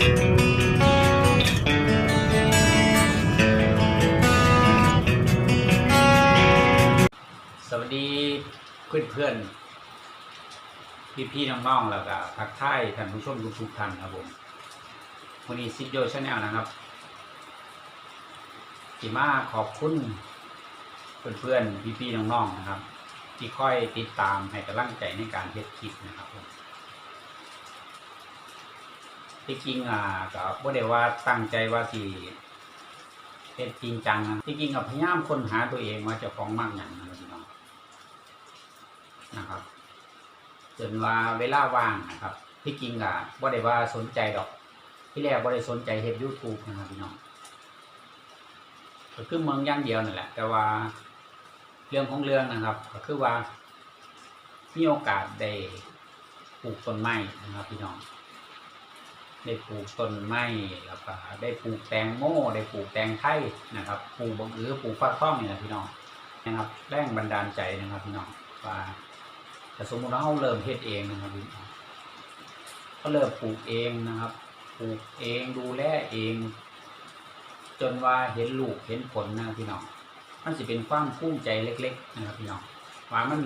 สวัสดีเพื่อนเพื่อนพี่พี่ๆน้องๆแล้วก็ทักทายท่านผู้ชมทุกๆท่านครับผมวันนี้ซิดโยชาแนลนะครับจิมาขอบคุณเพื่อนเพื่อนพี่พี่ๆน้องๆนะครับ ที่ค่อยติดตามให้กำลังใจในการเฮ็ดคลิปนะครับผม ที่จริงอะก็บ่ได้ว่าตั้งใจว่าสิเฮ็ดจริงจังนะที่จริงก็พยายามค้นหาตัวเองว่าจะของมากอย่างนะพี่น้องนะครับ จนว่าเวลาว่างนะครับ ที่จริงอะบ่ได้ว่าสนใจดอก ที่แรกบ่ได้สนใจเฮ็ด YouTube นะครับพี่น้องก็คือเมืองย่างเดียวนั่นแหละ แต่ว่าเรื่องของเรื่องนะครับ ก็คือว่ามีโอกาสได้ปลูกต้นไม้นะครับพี่น้อง ได้ปลูกต้นไม้แล้วก็ได้ปลูกแตงโมได้ปลูกแตงไทยนะครับปลูกบางอือปลูกฟักทองนี่แหละพี่น้องนะครับแรงบันดาลใจนะครับพี่น้องว่าแต่สมมติเราเริ่มเฮ็ดเองนะครับพี่น้องก็เริ่มปลูกเองนะครับปลูกเองดูแลเอง จนว่าเห็นลูกเห็นผลนะพี่น้องมันจะเป็นความภูมิใจเล็ก ๆ นะครับพี่น้องว่ามัน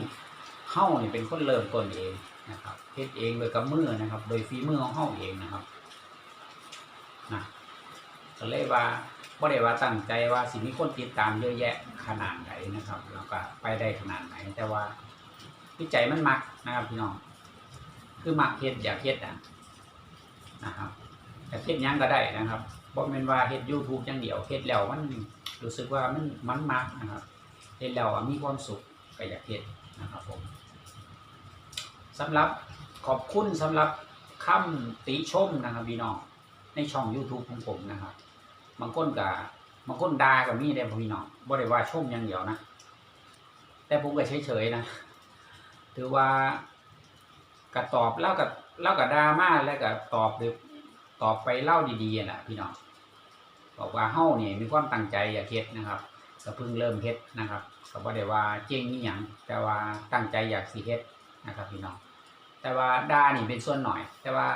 เฮ้าเนี่ยเป็นคนเริ่มต้นเองนะครับเฮ็ดเองโดยกับมือนะครับ โดยฝีมือของเฮ้าเองนะครับ นะก็เลยว่าบ่ได้ว่าตั้งใจว่าสิมีคนติดตามเยอะแยะขนาดไหนนะครับ แล้วก็ไปได้ขนาดไหน แต่ว่าวิจัยมันมักนะครับพี่น้อง คือมักเฮ็ดอยากเฮ็ดอะนะครับอยากเฮ็ดยังก็ได้นะครับบ่แม่นว่าเฮ็ด YouTube อย่างเดียวเฮ็ดแล้วมันรู้สึกว่ามันมันมักนะครับเฮ็ดแล้วมีความสุขก็อยากเฮ็ดนะครับผมสำหรับขอบคุณสำหรับคำติชมนะครับพี่น้อง ในช่อง YouTube ของผมนะครับบางคนก็บบางคนด่าก็มีได้พี่น้องบ่ได้ว่าชมอย่างเดียวนะ แต่ผมก็เฉยๆนะ ถือว่าก็ตอบเล่ากับเล่ากับดราม่าแล้วก็ตอบหรือตอบไปเล่าดีๆนะพี่น้องบอกว่าเฮ้าเนี่ยมีความตั้งใจอยากเฮ็ดนะครับก็เพิ่งเริ่มเฮ็ดนะครับก็บ่ได้ว่าเก่งนี่หยังแต่ว่าตั้งใจอยากสิเฮ็ดนะครับ พี่น้องแต่ว่าด่านี่เป็นส่วนหน่อย แต่ว่า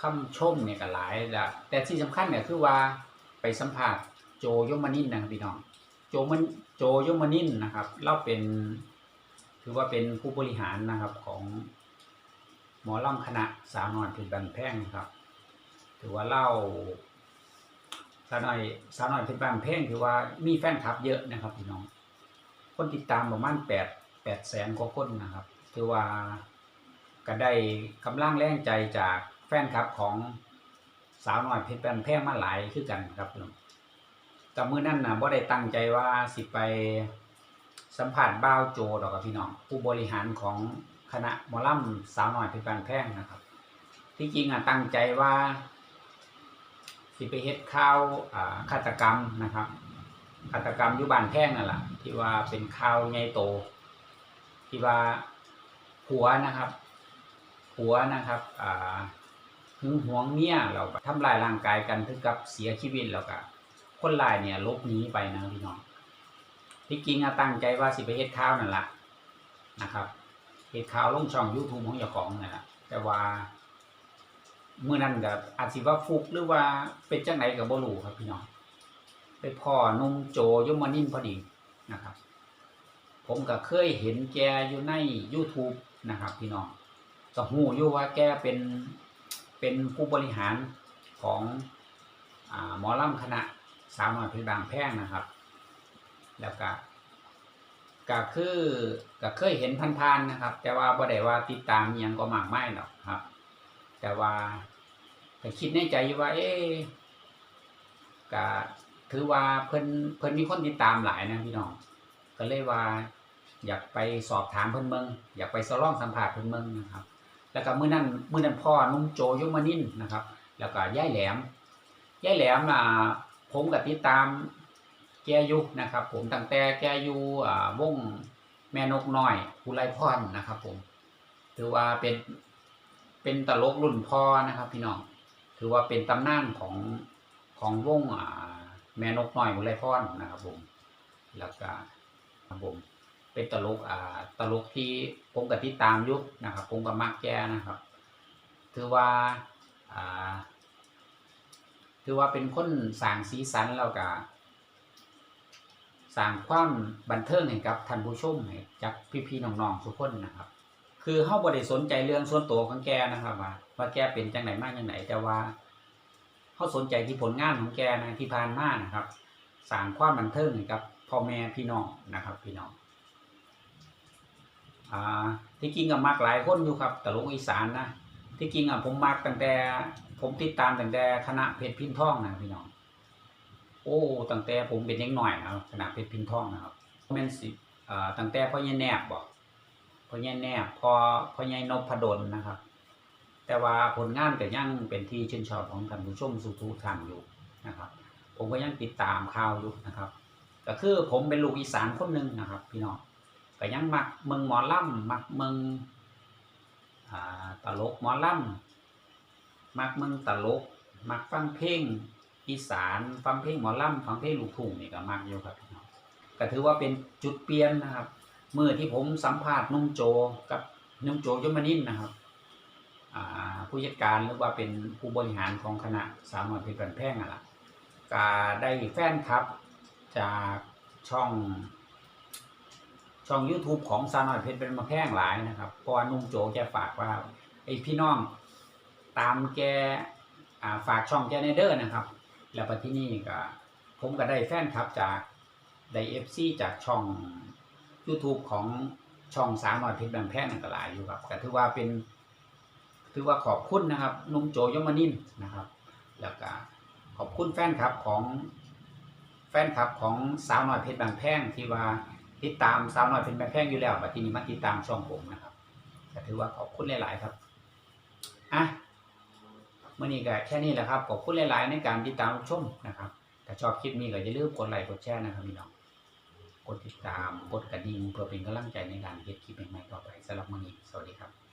คำชมเนี่ยก็หลายแล้วแต่ที่สำคัญเนี่ยคือว่าไปสัมภาษณ์โจยมานินนะครับพี่น้อง โจมันโจยมานินนะครับ เราเป็นถือว่าเป็นผู้บริหารนะครับของหมอล่ำคณะสาวนอยเพชรบันแพ่งนะครับ ถือว่าเล่าสาวน้อยสาวน้อยเพชรบันแพ่งถือว่ามีแฟนคลับเยอะนะครับพี่น้อง คนติดตามประมาณแปดแปดแสนกว่าคนนะครับ ถือว่าก็ได้กำลังแรงใจจาก แฟนคลับของสาวน้อยเพชรบันแพงมาหลายคือกันครับพี่น้องกับมือนั่นนะบ่ได้ตั้งใจว่าสิไปสัมผัสบ้าวโจดอกกับพี่น้อง ผู้บริหารของคณะมอลำสาวน่อยเพชรบานแพงนะครับ ที่จริงอะตั้งใจว่าสิไปเฮ็ดข่าวอ่าฆาตกรรมนะครับฆาตกรรมยุบานแพงนั่นแหละที่ว่าเป็นข่าวใหญ่โต ที่ว่าผัวนะครับผัวนะครับอ่า หึงหวงเมียเราทำลายร่างกายกันถึงกับเสียชีวิตแล้วก็คนร้ายเนี่ยลบหนีไปนะพี่น้องที่จริงอะตั้งใจว่าสิไปเฮ็ดข้าวนั่นแหละนะครับเฮ็ดข้าวลงช่อง YouTube ของเจ้าของนั่นแหละแต่ว่าเมื่อนั้นก็อาจสิว่าฟุกหรือว่าเป็นจังไดก็บ่รู้ครับพี่น้องไปพ่อนุ่มโจยมานินทร์พอดีนะครับ ผมก็เคยเห็นแกอยู่ใน YouTube นะครับ พี่น้องก็ฮู้อยู่ว่าแกเป็น เป็นผู้บริหารของอหมอลำคณะสาวน้อยเพชรบางแพงนะครับ แล้วก็ก็คือก็เคยเห็นพันๆนะครับ แต่ว่าบ่ได้ว่าติดตามยังก็มากมายหรอกครับ แต่ว่าก็คิดในใจว่า เอ๊ก็ถือว่าเพิ่นเพิ่นมีคนติดตามหลายนะพี่น้องก็เลยว่า อยากไปสอบถามเพิ่นเมืองอยากไปสลองสัมภาษณ์เพิ่นเมืองนะครับ แล้วก็มื้อนั้นมื้อนั้นพ่อนุ่มโจยมนินนะครับ แล้วก็ย่ายแหลมย่ายแหลมอ่าผมก็ติดตามแกอยู่นะครับ ผมตั้งแต่แกอยู่อ่าวงแม่นกน้อยอุไรพรนะครับ ผมถือว่าเป็นเป็นตลกรุ่นพ่อนะครับ พี่น้องถือว่าเป็นตำนานของของวงอ่าแม่นกน้อยอุไรพรนะครับ ผม แล้วก็ครับผม เป็นตลกอ่าตลกที่ผมกับติดตามยุคนะครับผมกับมักแกนะครับ ถือว่าอ่าถือว่าเป็นคนสร้างสีสันแล้วก็สร้างความบันเทิงให้กับท่านผู้ชมให้จากพี่ๆน้องๆทุกคนนะครับ คือเฮาบ่ได้สนใจเรื่องส่วนตัวของแกนะครับ ว่าว่าแกเป็นจังไหนมากจังไหนแต่ว่าเฮาสนใจที่ผลงานของแกนะที่ผ่านมานะครับสร้างความบันเทิงให้กับพ่อแม่พี่น้องนะครับ พี่น้อง อ่าที่จริงก็มักหลายคนอยู่ครับตลกอีสานนะที่จริงอะผมมักตั้งแต่ ผมติดตามตั้งแต่คณะเพชรพินทองนะพี่น้องโอ้ตั้งแต่ผมเป็นเด็กหน่อยนะครับคณะเพชรพินทองนะครับแม่นสิอ่าตั้งแต่พ่อใหญ่แนบบอกพ่อใหญ่แนบพอพ่อใหญ่นพดลนะครับ แต่ว่าผลงานก็ยังเป็นที่ชื่นชอบของท่านผู้ชมสุทุทานอยู่นะครับ ผมก็ยังติดตามข่าวอยู่นะครับ ก็คือผมเป็นลูกอีสานคนหนึ่งนะครับ พี่น้อง ก็ยังมักเมืองหมอลำมักเมืองตลกหมอลำมักเมืองตลก มักฟังเพลงอีสานฟังเพลงหมอลำฟังเพลงลูกทุ่งนี่ก็มักอยู่ครับก็ถือว่าเป็นจุดเปลี่ยนนะครับเมื่อที่ผมสัมภาษณ์นุ่มโจกับนุ่มโจยมนินนะครับผู้จัดการหรือว่าเป็นผู้บริหารของคณะสามหน่อยเพชรบันแพงอะล่ะก็ได้แฟนคลับจากช่อง ช่อง YouTube ของซาหน่อยเพชรเป็นมาแพร่งหลายนะครับเพราะว่านุ่มโจแกฝากว่าไอพี่น้องตามแกฝากช่องแกในเด้อนะครับ แล้วไปที่นี่ก็ผมก็ได้แฟนคลับจากได้เอฟซีจากช่อง YouTube ของช่องสามหน่อยเพชรบางแพร่นั่นก็หลายอยู่ครับก็ถือว่าเป็นถือว่าขอบคุณนะครับนุ่มโจยมานินนะครับ แล้วก็ขอบคุณแฟนคลับของแฟนคลับของสาวน้อยเพชรบางแพงที่ว่า ติดตามสาวน้อยเป็นแม่แพงอยู่แล้วบัดทีนี้มาติดตามช่องผมนะครับก็ถือว่าขอบคุณหลาย ๆ ครับอะเมื่อนี้ก็แค่นี้แหละครับขอบคุณหลาย ๆ ในการติดตามรับชมนะครับถ้าชอบคลิปนี้ก็อย่าลืมกดไลค์กดแชร์นะครับพี่น้องกดติดตามกดกระดิ่งเพื่อเป็นกำลังใจในการเก็บคลิปใหม่ ๆ ต่อไปสำหรับมื่อนี้สวัสดีครับ